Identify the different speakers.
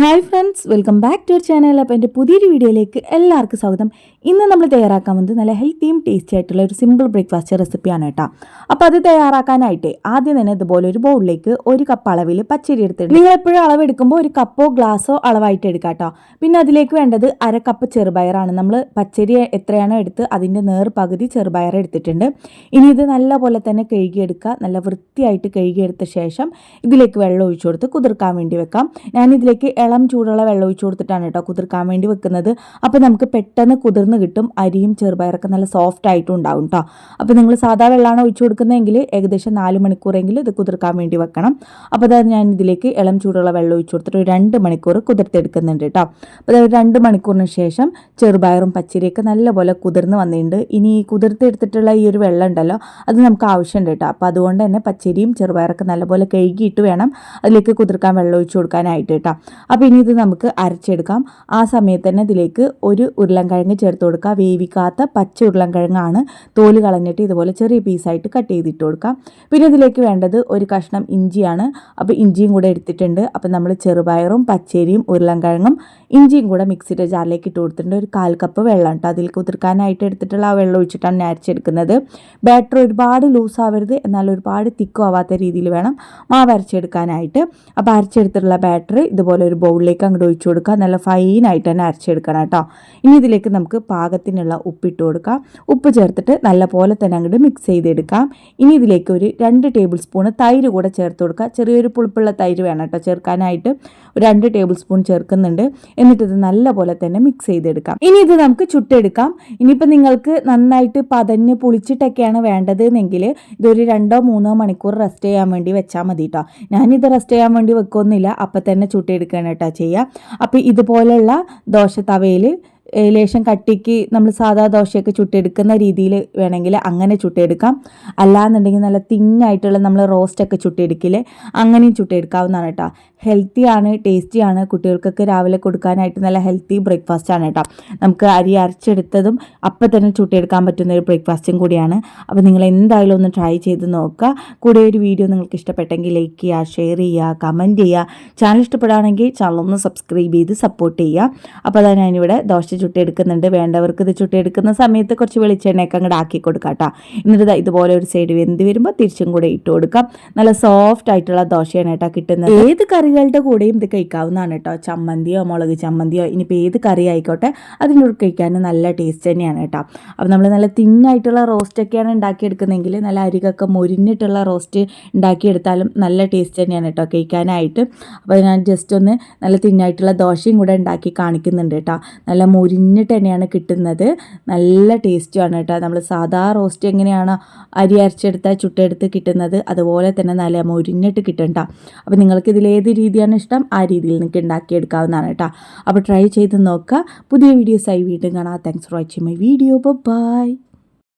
Speaker 1: hi friends welcome back to our channel അപ്പോൾ എൻ്റെ പുതിയൊരു വീഡിയോയിലേക്ക് എല്ലാവർക്കും സ്വാഗതം ഇന്ന് നമ്മൾ തയ്യാറാക്കാൻ വന്നത് നല്ല ഹെൽത്തിയും ടേസ്റ്റി ആയിട്ടുള്ള ഒരു സിമ്പിൾ ബ്രേക്ക്ഫാസ്റ്റ് റെസിപ്പിയാണ് കേട്ടോ അപ്പോൾ അത് തയ്യാറാക്കാനായിട്ട് ആദ്യം തന്നെ ഇതുപോലെ ഒരു ബൗളിലേക്ക് ഒരു കപ്പ് അളവിൽ പച്ചരി എടുത്തിട്ട് നിങ്ങൾ എപ്പോഴും അളവെടുക്കുമ്പോൾ ഒരു കപ്പോ ഗ്ലാസോ അളവായിട്ട് എടുക്കാം കേട്ടോ പിന്നെ അതിലേക്ക് വേണ്ടത് അര കപ്പ് ചെറുപയറാണ് നമ്മൾ പച്ചരി എത്രയാണോ എടുത്ത് അതിൻ്റെ നേർ പകുതി ചെറുപയർ എടുത്തിട്ടുണ്ട് ഇനി ഇത് നല്ല പോലെ തന്നെ കഴുകിയെടുക്കുക നല്ല വൃത്തിയായിട്ട് കഴുകിയെടുത്ത ശേഷം ഇതിലേക്ക് വെള്ളം ഒഴിച്ചു കൊടുത്ത് കുതിർക്കാൻ വേണ്ടി വെക്കാം ഞാനിതിലേക്ക് ഇളം ചൂടുള്ള വെള്ളം ഒഴിച്ചു കൊടുത്തിട്ടാണ് കേട്ടോ കുതിർക്കാൻ വേണ്ടി വെക്കുന്നത് അപ്പോൾ നമുക്ക് പെട്ടെന്ന് കുതിർന്ന് കിട്ടും അരിയും ചെറുപയറൊക്കെ നല്ല സോഫ്റ്റ് ആയിട്ടും ഉണ്ടാവും കേട്ടോ അപ്പോൾ നിങ്ങൾ സാധാ വെള്ളമാണ് ഒഴിച്ചു കൊടുക്കുന്നതെങ്കിൽ ഏകദേശം നാല് മണിക്കൂറെങ്കിലും ഇത് കുതിർക്കാൻ വേണ്ടി വെക്കണം അപ്പോൾ അതായത് ഞാൻ ഇതിലേക്ക് ഇളം ചൂടുള്ള വെള്ളം ഒഴിച്ചു കൊടുത്തിട്ട് ഒരു രണ്ട് മണിക്കൂർ കുതിർത്തെടുക്കുന്നുണ്ട് കേട്ടോ അപ്പോൾ അതായത് രണ്ട് മണിക്കൂറിന് ശേഷം ചെറുപയറും പച്ചരിയൊക്കെ നല്ലപോലെ കുതിർന്ന് വന്നിട്ടുണ്ട് ഇനി കുതിർത്തെടുത്തിട്ടുള്ള ഈ ഒരു വെള്ളം ഉണ്ടല്ലോ അത് നമുക്ക് ആവശ്യമുണ്ട് കേട്ടോ അപ്പോൾ അതുകൊണ്ട് തന്നെ പച്ചരിയും ചെറുപയറൊക്കെ നല്ലപോലെ കഴുകിയിട്ട് വേണം അതിലേക്ക് കുതിർക്കാൻ വെള്ളം ഒഴിച്ചു കൊടുക്കാനായിട്ട് കേട്ടോ അപ്പോൾ ഇനി ഇത് നമുക്ക് അരച്ചെടുക്കാം ആ സമയത്ത് തന്നെ ഇതിലേക്ക് ഒരു ഉരുളൻകിഴങ്ങ് ചേർത്ത് കൊടുക്കുക വേവിക്കാത്ത പച്ച ഉരുളൻകിഴങ്ങാണ് തോല് കളഞ്ഞിട്ട് ഇതുപോലെ ചെറിയ പീസായിട്ട് കട്ട് ചെയ്തിട്ട് കൊടുക്കാം പിന്നെ ഇതിലേക്ക് വേണ്ടത് ഒരു കഷ്ണം ഇഞ്ചിയാണ് അപ്പോൾ ഇഞ്ചിയും കൂടെ എടുത്തിട്ടുണ്ട് അപ്പോൾ നമ്മൾ ചെറുപയറും പച്ചരിയും ഉരുളൻകിഴങ്ങും ഇഞ്ചിയും കൂടെ മിക്സിയുടെ ജാറിലേക്ക് ഇട്ട് കൊടുത്തിട്ടുണ്ട് ഒരു കാൽ കപ്പ് വെള്ളം കേട്ടോ അതിൽ കുതിർക്കാനായിട്ട് എടുത്തിട്ടുള്ള ആ വെള്ളം ഒഴിച്ചിട്ടാണ് ഞാൻ അരച്ചെടുക്കുന്നത് ബാറ്റർ ഒരുപാട് ലൂസ് ആവരുത് എന്നാൽ ഒരുപാട് തിക്കും ആവാത്ത രീതിയിൽ വേണം മാവ് അരച്ചെടുക്കാനായിട്ട് അപ്പോൾ അരച്ചെടുത്തിട്ടുള്ള ബാറ്റർ ഇതുപോലെ ഒരു ബൗളിലേക്ക് അങ്ങോട്ട് ഒഴിച്ചു കൊടുക്കുക നല്ല ഫൈനായിട്ട് തന്നെ അരച്ചെടുക്കണം കേട്ടോ ഇനി ഇതിലേക്ക് നമുക്ക് പാകത്തിനുള്ള ഉപ്പിട്ട് കൊടുക്കാം ഉപ്പ് ചേർത്തിട്ട് നല്ല പോലെ തന്നെ അങ്ങോട്ട് മിക്സ് ചെയ്തെടുക്കാം ഇനി ഇതിലേക്ക് ഒരു രണ്ട് ടേബിൾ സ്പൂൺ തൈര് കൂടെ ചേർത്ത് കൊടുക്കുക ചെറിയൊരു പുളിപ്പുള്ള തൈര് വേണം കേട്ടോ ചേർക്കാനായിട്ട് രണ്ട് ടേബിൾ സ്പൂൺ ചേർക്കുന്നുണ്ട് എന്നിട്ട് ഇത് നല്ല പോലെ തന്നെ മിക്സ് ചെയ്തെടുക്കാം ഇനി ഇത് നമുക്ക് ചുട്ടെടുക്കാം ഇനിയിപ്പോൾ നിങ്ങൾക്ക് നന്നായിട്ട് പതഞ്ഞ് പുളിച്ചിട്ടൊക്കെയാണ് വേണ്ടത് എന്നെങ്കിൽ ഇതൊരു രണ്ടോ മൂന്നോ മണിക്കൂർ റെസ്റ്റ് ചെയ്യാൻ വേണ്ടി വെച്ചാൽ മതി കേട്ടോ ഞാനിത് റെസ്റ്റ് ചെയ്യാൻ വേണ്ടി വെക്കൊന്നുമില്ല അപ്പം തന്നെ ചുട്ടെടുക്കുകയാണ് ചെയ്യുക അപ്പോൾ ഇതുപോലെയുള്ള ദോശ തവയിൽ ലേശം കട്ടിക്ക് നമ്മൾ സാധാ ദോശയൊക്കെ ചുട്ടെടുക്കുന്ന രീതിയിൽ വേണമെങ്കിൽ അങ്ങനെ ചുട്ടെടുക്കാം അല്ലാന്നുണ്ടെങ്കിൽ നല്ല തിങ്ങായിട്ടുള്ള നമ്മൾ റോസ്റ്റൊക്കെ ചുട്ടെടുക്കില്ലേ അങ്ങനെയും ചുട്ടെടുക്കാവുന്നതാണ് കേട്ടോ ഹെൽത്തിയാണ് ടേസ്റ്റിയാണ് കുട്ടികൾക്കൊക്കെ രാവിലെ കൊടുക്കാനായിട്ട് നല്ല ഹെൽത്തി ബ്രേക്ക്ഫാസ്റ്റ് ആണ് കേട്ടോ നമുക്ക് അരി അരച്ചെടുത്തതും അപ്പം തന്നെ ചുട്ടെടുക്കാൻ പറ്റുന്ന ഒരു ബ്രേക്ക്ഫാസ്റ്റും കൂടിയാണ് അപ്പോൾ നിങ്ങൾ എന്തായാലും ഒന്ന് ട്രൈ ചെയ്ത് നോക്കുക കൂടെ ഒരു വീഡിയോ നിങ്ങൾക്ക് ഇഷ്ടപ്പെട്ടെങ്കിൽ ലൈക്ക് ചെയ്യുക ഷെയർ ചെയ്യുക കമൻറ്റ് ചെയ്യുക ചാനൽ ഇഷ്ടപ്പെടുകയാണെങ്കിൽ ചാനൽ ഒന്ന് സബ്സ്ക്രൈബ് ചെയ്ത് സപ്പോർട്ട് ചെയ്യുക അപ്പോൾ അതാണ് ഞാനിവിടെ ദോശ ചുട്ടി ചുട്ടെടുക്കുന്നുണ്ട് വേണ്ടവർക്ക് ഇത് എടുക്കുന്ന സമയത്ത് കുറച്ച് വെളിച്ചെണ്ണയൊക്കെ അങ്ങോട്ട് ആക്കി കൊടുക്കാം കേട്ടോ എന്നിട്ട് ഇതുപോലെ ഒരു സൈഡ് വെന്ത് വരുമ്പോൾ തിരിച്ചും കൂടെ ഇട്ട് കൊടുക്കാം നല്ല സോഫ്റ്റ് ആയിട്ടുള്ള ദോശയാണ് കേട്ടോ കിട്ടുന്നത് ഏത് കറികളുടെ കൂടെയും ഇത് കഴിക്കാവുന്നതാണ് കേട്ടോ ചമ്മന്തിയോ മുളക് ചമ്മന്തിയോ ഇനിയിപ്പോൾ ഏത് കറി ആയിക്കോട്ടെ അതിനോട് കഴിക്കാൻ നല്ല ടേസ്റ്റ് തന്നെയാണ് കേട്ടോ അപ്പോൾ നമ്മൾ നല്ല തിന്നായിട്ടുള്ള റോസ്റ്റൊക്കെയാണ് ഉണ്ടാക്കിയെടുക്കുന്നതെങ്കിൽ നല്ല അരികൊക്കെ മുരിഞ്ഞിട്ടുള്ള റോസ്റ്റ് ഉണ്ടാക്കിയെടുത്താലും നല്ല ടേസ്റ്റ് തന്നെയാണ് കേട്ടോ കഴിക്കാനായിട്ട് അപ്പോൾ ഞാൻ ജസ്റ്റ് ഒന്ന് നല്ല തിന്നായിട്ടുള്ള ദോശയും കൂടെ ഉണ്ടാക്കി കാണിക്കുന്നുണ്ട് കേട്ടോ നല്ല മുരിഞ്ഞിട്ട് തന്നെയാണ് കിട്ടുന്നത് നല്ല ടേസ്റ്റുമാണ് കേട്ടോ നമ്മൾ സാധാ റോസ്റ്റ് എങ്ങനെയാണ് അരി അരച്ചെടുത്ത ചുട്ടെടുത്ത് കിട്ടുന്നത് അതുപോലെ തന്നെ നല്ല മൊരിഞ്ഞിട്ട് കിട്ടണ്ട അപ്പോൾ നിങ്ങൾക്ക് ഇതിലേത് രീതിയാണ് ഇഷ്ടം ആ രീതിയിൽ നിങ്ങൾക്ക് ഉണ്ടാക്കിയെടുക്കാവുന്നതാണ് കേട്ടോ അപ്പോൾ ട്രൈ ചെയ്ത് നോക്കുക പുതിയ വീഡിയോസായി വീണ്ടും കാണാം thanks for watching my video by